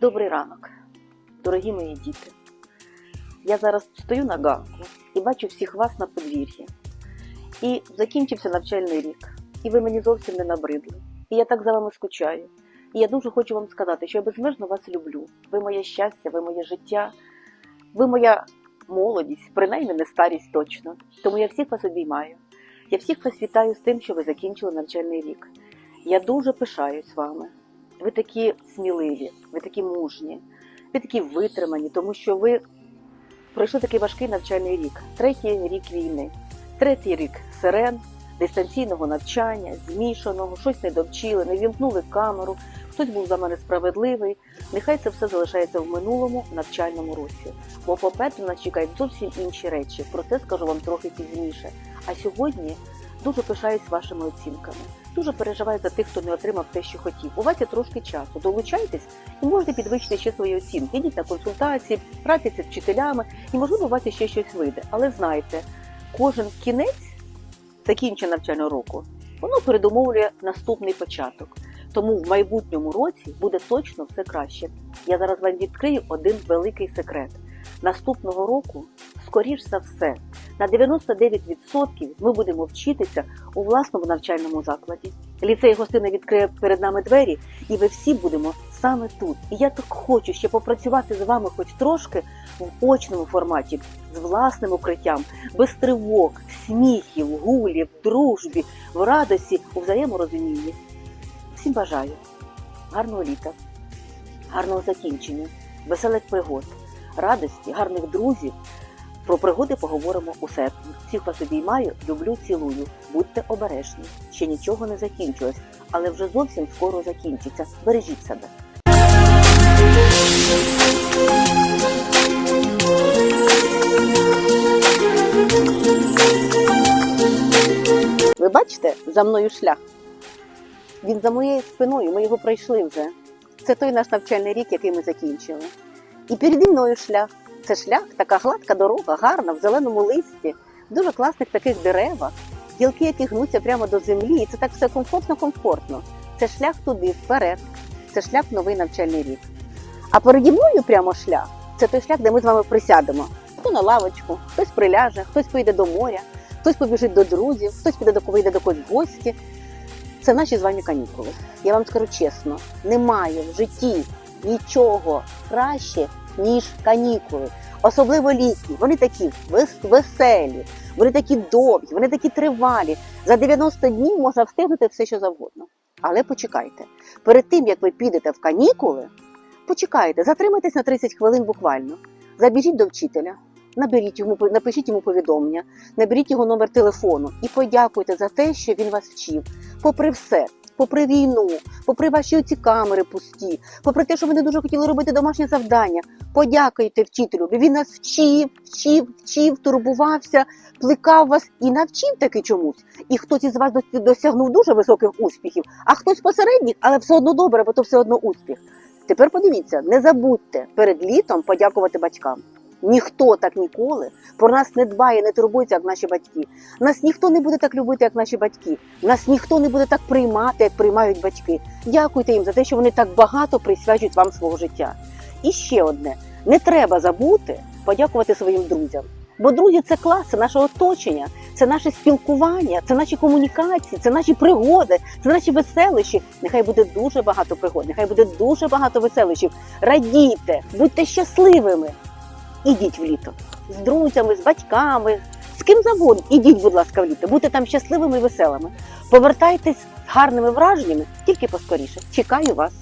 Добрий ранок, дорогі мої діти. Я зараз стою на ганку і бачу всіх вас на подвір'ї. І закінчився навчальний рік, і ви мені зовсім не набридли. І я так за вами скучаю. І я дуже хочу вам сказати, що я безмежно вас люблю. Ви моє щастя, ви моє життя, ви моя молодість, принаймні не старість точно. Тому я всіх вас обіймаю. Я всіх вас вітаю з тим, що ви закінчили навчальний рік. Я дуже пишаюсь вами. Ви такі сміливі, ви такі мужні, ви такі витримані, тому що ви пройшли такий важкий навчальний рік, третій рік війни, третій рік сирен, дистанційного навчання, змішаного, щось не довчили, не вімкнули камеру, хтось був за мене справедливий. Нехай це все залишається в минулому навчальному році. Бо попереду нас чекають зовсім інші речі. Про це скажу вам трохи пізніше. А сьогодні дуже пишаюсь вашими оцінками. Дуже переживаю за тих, хто не отримав те, що хотів. У вас є трошки часу. Долучайтесь і можете підвищити ще свої оцінки. Йдіть на консультації, працюйте з вчителями, і можливо у вас ще щось вийде. Але знайте, кожен кінець закінчення навчального року воно передумовлює наступний початок. Тому в майбутньому році буде точно все краще. Я зараз вам відкрию один великий секрет. Наступного року, скоріш за все, на 99% ми будемо вчитися у власному навчальному закладі. Ліцей гостини відкриє перед нами двері, і ви всі будемо саме тут. І я так хочу ще попрацювати з вами хоч трошки в очному форматі, з власним укриттям, без тривог, сміхів, гулів, дружбі, в радості, у взаєморозумінні. Всім бажаю гарного літа, гарного закінчення, веселих пригод, радості, гарних друзів. Про пригоди поговоримо у серпні. Всіх вас обіймаю, люблю, цілую. Будьте обережні. Ще нічого не закінчилось, але вже зовсім скоро закінчиться. Бережіть себе. Ви бачите за мною шлях? Він за моєю спиною, ми його пройшли вже. Це той наш навчальний рік, який ми закінчили. І переді мною шлях. Це шлях, така гладка дорога, гарна, в зеленому листі, дуже класних таких деревах, гілки, які гнуться прямо до землі, і це так все комфортно-комфортно. Це шлях туди, вперед, це шлях в новий навчальний рік. А переді мною прямо шлях це той шлях, де ми з вами присядемо. Хто на лавочку, хтось приляже, хтось поїде до моря, хтось побіжить до друзів, хтось піде до вийде до когось в гості. Це наші з вами канікули. Я вам скажу чесно, немає в житті нічого краще, ніж канікули. Особливо літні. Вони такі вес- веселі, вони такі довгі, вони такі тривалі. За 90 днів можна встигнути все, що завгодно. Але почекайте, перед тим як ви підете в канікули, почекайте, затримайтесь на 30 хвилин буквально. Забіжіть до вчителя, наберіть йому, напишіть йому повідомлення, наберіть його номер телефону і подякуйте за те, що він вас вчив. Попри все, попри війну, попри ваші оці камери пусті, попри те, що ви не дуже хотіли робити домашнє завдання, подякуйте вчителю, він нас вчив, вчив, вчив, турбувався, плекав вас і навчив таки чомусь. І хтось із вас досягнув дуже високих успіхів, а хтось посередніх, але все одно добре, бо то все одно успіх. Тепер подивіться, не забудьте перед літом подякувати батькам. Ніхто так ніколи про нас не дбає, не турбується, як наші батьки. Нас ніхто не буде так любити, як наші батьки. Нас ніхто не буде так приймати, як приймають батьки. Дякуйте їм за те, що вони так багато присвячують вам свого життя. І ще одне: не треба забути подякувати своїм друзям. Бо друзі, це клас, це наше оточення, це наше спілкування, це наші комунікації, це наші пригоди, це наші веселищі. Нехай буде дуже багато пригод, нехай буде дуже багато веселищів. Радійте, будьте щасливими. Ідіть в літо з друзями, з батьками, з ким завгодно. Ідіть, будь ласка, в літо, будьте там щасливими і веселими. Повертайтесь з гарними враженнями тільки поскоріше. Чекаю вас.